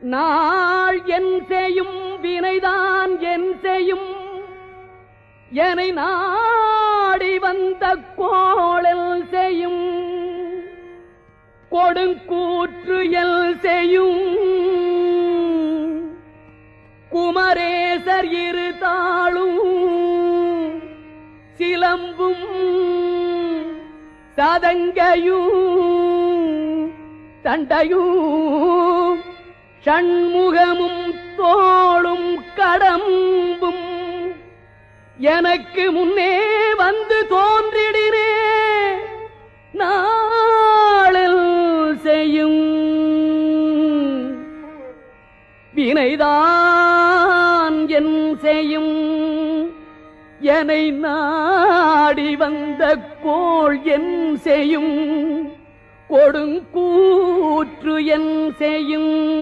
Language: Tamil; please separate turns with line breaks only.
நாள் என் செய்யும் வினைதான் என் செய்யும். என நாடி வந்த கோளல் செய்யும். கொடுங்கூற்று எல் செய்யும். குமரேசர் இரு தாளும் சிலம்பும் சதங்கையும் தண்டையும் சண்முகமும் தோளும் கடம்பும் எனக்கு முன்னே வந்து தோன்றிடினே. நாளில் செய்யும் வினைதான் என் செய்யும். என்னை நாடி வந்த கோள் என் செய்யும். கொடுங்கூற்று என் செய்யும்.